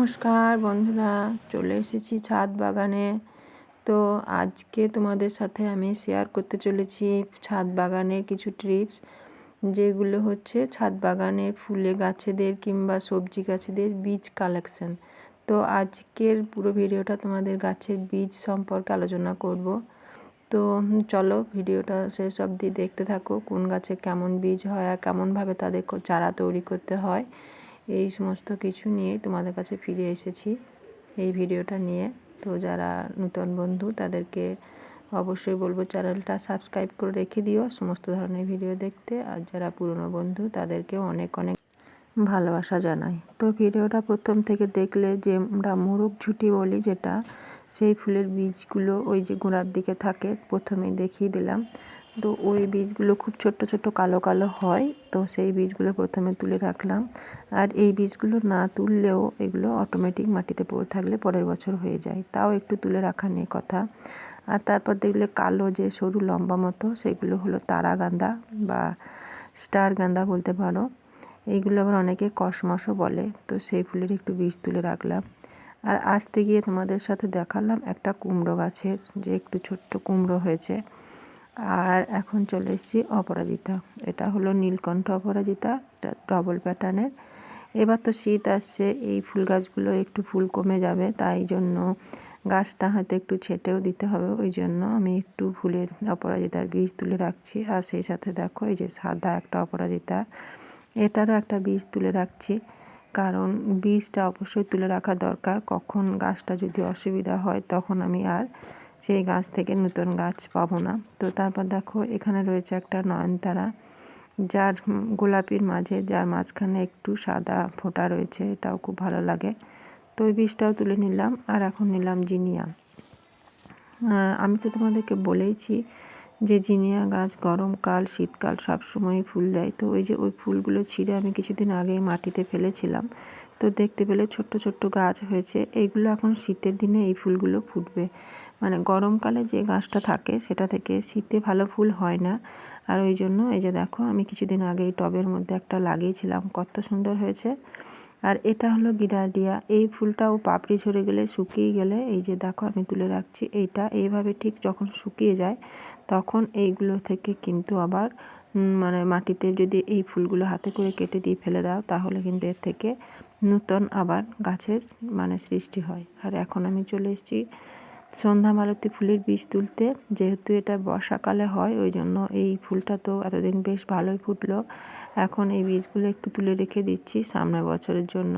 নমস্কার বন্ধুরা, চলে এসেছি ছাদ বাগানে। তো আজকে তোমাদের সাথে আমি শেয়ার করতে চলেছি ছাদ বাগানের কিছু টিপস যেগুলো হচ্ছে ছাদ বাগানের ফুলে গাছেদের কিংবা সবজি গাছেদের বীজ কালেকশন তো আজকের পুরো ভিডিওটা তোমাদের গাছের বীজ সম্পর্কে আলোচনা করব। তো চলো ভিডিওটা শেষ অবধি দেখতে থাকো, কোন গাছে কেমন বীজ হয় আর কেমনভাবে তাদের চারা তৈরি করতে হয়। এই সমস্ত কিছু নিয়ে তোমাদের কাছে ফিরে এসেছি এই ভিডিওটা নিয়ে। তো যারা নূতন বন্ধু, তাদেরকে অবশ্যই বলব চ্যানেলটা সাবস্ক্রাইব করে রেখে দিও সমস্ত ধরনের ভিডিও দেখতে। আর যারা পুরনো বন্ধু, তাদেরকে অনেক অনেক ভালোবাসা জানাই। তো ভিডিওটা প্রথম থেকে দেখলে যে আমরা মুরগ ঝুটি বলি যেটা, সেই ফুলের বীজগুলো ওই যে গোড়ার দিকে থাকে, প্রথমেই দেখিয়ে দিলাম। তো ওই বীজগুলো খুব ছোট্ট ছোট্ট কালো কালো হয়, তো সেই বীজগুলো প্রথমে তুলে রাখলাম। আর এই বীজগুলো না তুললেও এগুলো অটোমেটিক মাটিতে পড়ে থাকলে পরের বছর হয়ে যায়। তাও একটু তুলে রাখা নেই কথা। আর তারপর দেখলে কালো যে সরু লম্বা মতো, সেগুলো হলো তারা গাঁদা বা স্টার গাঁদা বলতে পারো। এইগুলো আবার অনেকে কসমসও বলে, তো সেই ফুলের একটু বীজ তুলে রাখলাম। আর আসতে গিয়ে তোমাদের সাথে দেখালাম একটা কুমড়ো গাছের যে একটু ছোট্ট কুমড়ো হয়েছে। আর এখন চলে এসেছি অপরাজিতা। এটা হলো নীলকণ্ঠ অপরাজিতা ডবল প্যাটার্নের এবার তো শীত আসছে, এই ফুল গাছগুলো একটু ফুল কমে যাবে, তাই জন্য গাছটা হয়তো একটু ছেটেও দিতে হবে, ওই জন্য আমি একটু ফুলের অপরাজিতার বীজ তুলে রাখছি। আর সেই সাথে দেখো, এই যে সাদা একটা অপরাজিতা, এটারও একটা বীজ তুলে রাখছি। কারণ বীজটা অবশ্যই তুলে রাখা দরকার, কখন গাছটা যদি অসুবিধা হয়, তখন আমি আর সেই গাছ থেকে নতুন গাছ পাবো না। তো তারপর দেখো, এখানে রয়েছে একটা নয়নতারা, যার গোলাপির মাঝে, যার মাঝখানে একটু সাদা ফোঁটা রয়েছে, এটাও খুব ভালো লাগে। তো ওই বীজটাও তুলে নিলাম, আর এখন নিলাম জিনিয়া। আমি তো তোমাদেরকে বলেইছি যে জিনিয়া গাছ গরমকাল শীতকাল সবসময় ফুল দেয়। তো ওই যে ওই ফুলগুলো ছিঁড়ে আমি কিছুদিন আগে মাটিতে ফেলেছিলাম। তো দেখতে পেলে ছোট্ট ছোট্ট গাছ হয়েছে। এইগুলো এখন শীতের দিনে এই ফুলগুলো ফুটবে। মানে গরমকালে যে গাছটা থাকে সেটা থেকে শীতে ভালো ফুল হয় না। আর ওই জন্য এই যে দেখো, আমি কিছুদিন আগে এই টবের মধ্যে একটা লাগিয়েছিলাম, কত সুন্দর হয়েছে। আর এটা হলো গিরাডিয়া এই ফুলটাও পাপড়ি ঝরে গেলে শুকিয়ে গেলে এই যে দেখো, আমি তুলে রাখছি। এইটা এইভাবে ঠিক যখন শুকিয়ে যায়, তখন এইগুলো থেকে কিন্তু আবার মানে মাটিতে যদি এই ফুলগুলো হাতে করে কেটে দিয়ে ফেলে দাও, তাহলে কিন্তু এর থেকে নূতন আবার গাছের মানে সৃষ্টি হয়। আর এখন আমি চলে এসেছি সন্ধ্যা মালতী ফুলের বীজ তুলতে। যেহেতু এটা বর্ষাকালে হয়, ওই জন্য এই ফুলটা তো এতদিন বেশ ভালোই ফুটলো। এখন এই বীজগুলো একটু তুলে রেখে দিচ্ছি সামনের বছরের জন্য।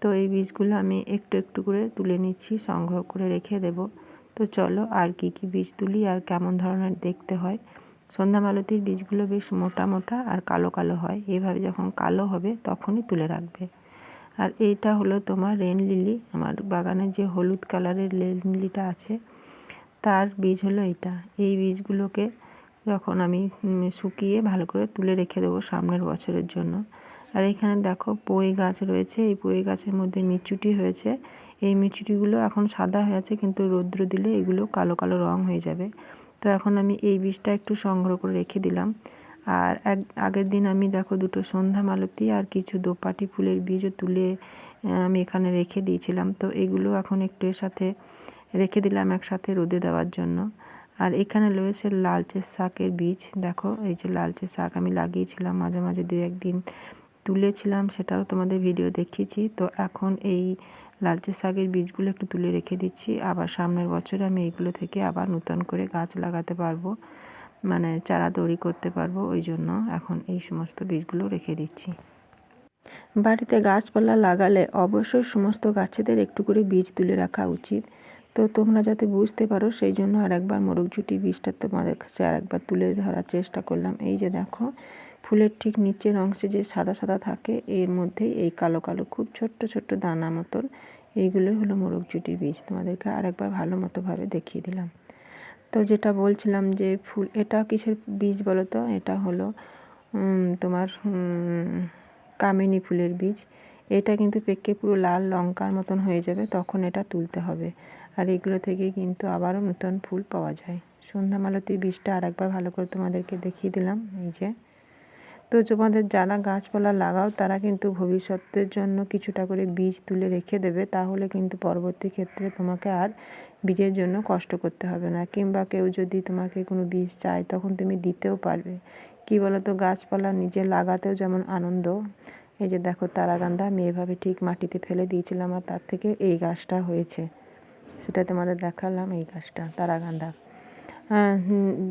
তো এই বীজগুলো আমি একটু একটু করে তুলে নিচ্ছি, সংগ্রহ করে রেখে দেব। তো চলো আর কি কি বীজ তুলি আর কেমন ধরনের দেখতে হয়। সন্ধ্যা মালতির বীজগুলো বেশ মোটা মোটা আর কালো কালো হয়। এইভাবে যখন কালো হবে, তখনই তুলে রাখবে। আর এইটা হলো তোমার রেন লিলি আমার বাগানে যে হলুদ কালারের রেন লিলিটা আছে, তার বীজ হলো এটা এই বীজগুলোকে যখন আমি শুকিয়ে ভালো করে তুলে রেখে দেবো সামনের বছরের জন্য। আর এখানে দেখো পই গাছ রয়েছে। এই পই গাছের মধ্যে মিচুটি হয়েছে। এই মিচুটিগুলো এখন সাদা হয়ে আছে, কিন্তু রৌদ্র দিলে এগুলো কালো কালো রং হয়ে যাবে। তো এখন আমি এই বীজটা একটু সংগ্রহ করে রেখে দিলাম। আর এক, আগের দিন আমি দেখো দুটো সন্ধ্যা মালতী আর কিছু দোপাটি ফুলের বীজও তুলে আমি এখানে রেখে দিয়েছিলাম। তো এগুলো এখন একটু এর সাথে রেখে দিলাম একসাথে রোদে দেওয়ার জন্য। আর এখানে রয়েছে লালচে শাকের বীজ। দেখো, এই যে লালচে শাক আমি লাগিয়েছিলাম মাঝে মাঝে দু একদিন তুলেছিলাম, সেটাও তোমাদের ভিডিও দেখিয়েছি। তো এখন এই লালচে শাকের বীজগুলো একটু তুলে রেখে দিচ্ছি। আবার সামনের বছর আমি এইগুলো থেকে আবার নূতন করে গাছ লাগাতে পারব। মানে চারা তৈরি করতে পারব, ওই জন্য এখন এই সমস্ত বীজগুলো রেখে দিচ্ছি। বাড়িতে গাছপালা লাগালে অবশ্যই সমস্ত গাছেদের একটু করে বীজ তুলে রাখা উচিত। তো তোমরা যাতে বুঝতে পারো, সেই জন্য আরেকবার মোরগঝুটি বীজটা তোমাদের কাছে আরেকবার তুলে ধরার চেষ্টা করলাম। এই যে দেখো, ফুলের ঠিক নিচের অংশে যে সাদা সাদা থাকে, এর মধ্যেই এই কালো কালো, খুব ছোট্ট ছোট্ট দানা মতন, এইগুলো হলো মোরগঝুটির বীজ। তোমাদেরকে আরেকবার ভালো মতোভাবে দেখিয়ে দিলাম। তো যেটা বলছিলাম যে ফুল, এটা কিসের বীজ বলো তো? এটা হলো তোমার কামিনী ফুলের বীজ। এটা কিন্তু পেকে পুরো লাল লঙ্কার মতন হয়ে যাবে, তখন এটা তুলতে হবে। আর এগুলো থেকে কিন্তু আবারও নতুন ফুল পাওয়া যায়। সন্ধ্যা মালতির বীজটা আর একবার ভালো করে তোমাদেরকে দেখিয়ে দিলাম, এই যে। তো তোমাদের যারা গাছপালা লাগাও, তারা কিন্তু ভবিষ্যতের জন্য কিছুটা করে বীজ তুলে রেখে দেবে। তাহলে কিন্তু পরবর্তী ক্ষেত্রে তোমাকে আর বীজের জন্য কষ্ট করতে হবে না। কিংবা কেউ যদি তোমাকে কোনো বীজ চায়, তখন তুমি দিতেও পারবে। কী বলো তো গাছপালা নিজে লাগাতেও যেমন আনন্দ। এই যে দেখো, তারাগান্ধা আমি এভাবে ঠিক মাটিতে ফেলে দিয়েছিলাম আর তার থেকে এই গাছটা হয়েছে। সেটা তোমাদের দেখালাম এই গাছটা তারাগান্ধা। আহ,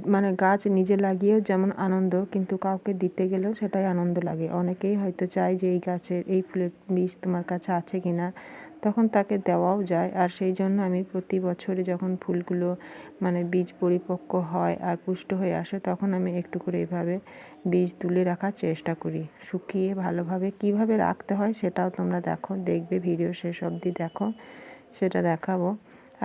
মানে গাছ নিজে লাগিয়েও যেমন আনন্দ কিন্তু কাউকে দিতে গেলেও সেটাই আনন্দ লাগে। অনেকেই হয়তো চায় যে এই গাছের এই ফুলের বীজ তোমার কাছে আছে কি না তখন তাকে দেওয়াও যায়। আর সেই জন্য আমি প্রতি বছরে যখন ফুলগুলো মানে বীজ পরিপক্ক হয় আর পুষ্ট হয়ে আসে তখন আমি একটু করে এভাবে বীজ তুলে রাখার চেষ্টা করি। শুকিয়ে ভালোভাবে কীভাবে রাখতে হয় সেটাও তোমরা দেখো দেখবে ভিডিও শেষ অবধি দেখো সেটা দেখাবো।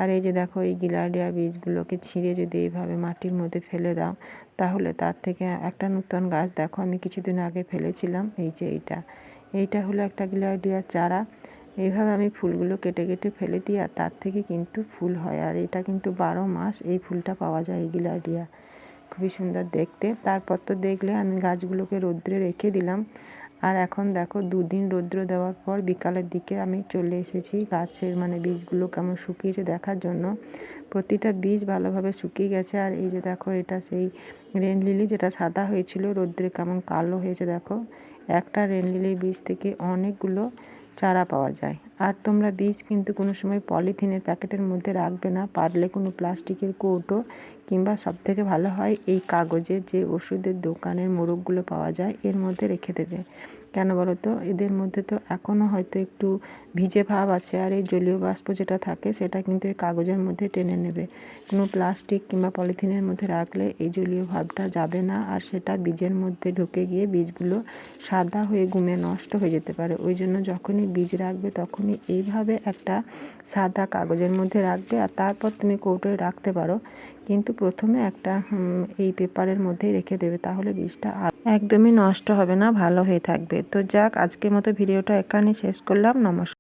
আর এই যে দেখো, এই গিলাডিয়া বীজগুলোকে ছিঁড়ে যদি এইভাবে মাটির মধ্যে ফেলে দাও, তাহলে তার থেকে একটা নূতন গাছ দেখো, আমি কিছুদিন আগে ফেলেছিলাম। এই যে এইটা এইটা হলো একটা গিলাডিয়ার চারা। এইভাবে আমি ফুলগুলো কেটে কেটে ফেলে দিই আর তার থেকে কিন্তু ফুল হয়। আর এটা কিন্তু বারো মাস এই ফুলটা পাওয়া যায়, এই গিলাডিয়া। খুবই সুন্দর দেখতে। তারপর তো দেখলে আমি গাছগুলোকে রৌদ্রে রেখে দিলাম। আর এখন দেখো দুদিন রৌদ্র দেওয়ার পর বিকালের দিকে আমি চলে এসেছি গাছের মানে বীজগুলো কেমন শুকিয়েছে দেখার জন্য। প্রতিটা বীজ ভালোভাবে শুকিয়ে গেছে আর এই যে দেখো এটা সেই রেন লিলি যেটা সাদা হয়েছিল, রৌদ্রে কেমন কালো হয়েছে দেখো। একটা রেন লিলির বীজ থেকে অনেকগুলো চারা পাওয়া যায়। আর তোমরা বীজ কিন্তু কোনো সময় পলিথিনের প্যাকেটের মধ্যে রাখবে না। পারলে কোনো প্লাস্টিকের কৌটো কিংবা সবথেকে ভালো হয় এই কাগজে যে ওষুধের দোকানের মোড়কগুলো পাওয়া যায়, এর মধ্যে রেখে দেবে। কেন বলো তো? এদের মধ্যে তো এখনও হয়তো একটু ভিজে ভাব আছে, আর এই জলীয় বাষ্প যেটা থাকে সেটা কিন্তু এই কাগজের মধ্যে টেনে নেবে। কোনো প্লাস্টিক কিংবা পলিথিনের মধ্যে রাখলে এই জলীয় ভাবটা যাবে না, আর সেটা বীজের মধ্যে ঢুকে গিয়ে বীজগুলো সাদা হয়ে গুমে নষ্ট হয়ে যেতে পারে। ওই জন্য যখনই বীজ রাখবে তখনই এইভাবে একটা সাদা কাগজের মধ্যে রাখবে, আর তারপর তুমি কৌটোয় রাখতে পারো। কিন্তু প্রথমে একটা এই পেপারের মধ্যেই রেখে দেবে, তাহলে বীজটা আর একদমই নষ্ট হবে না, ভালো হয়ে থাকবে। তো যাক, আজকের মতো ভিডিওটা এখানে শেষ করলাম। নমস্কার।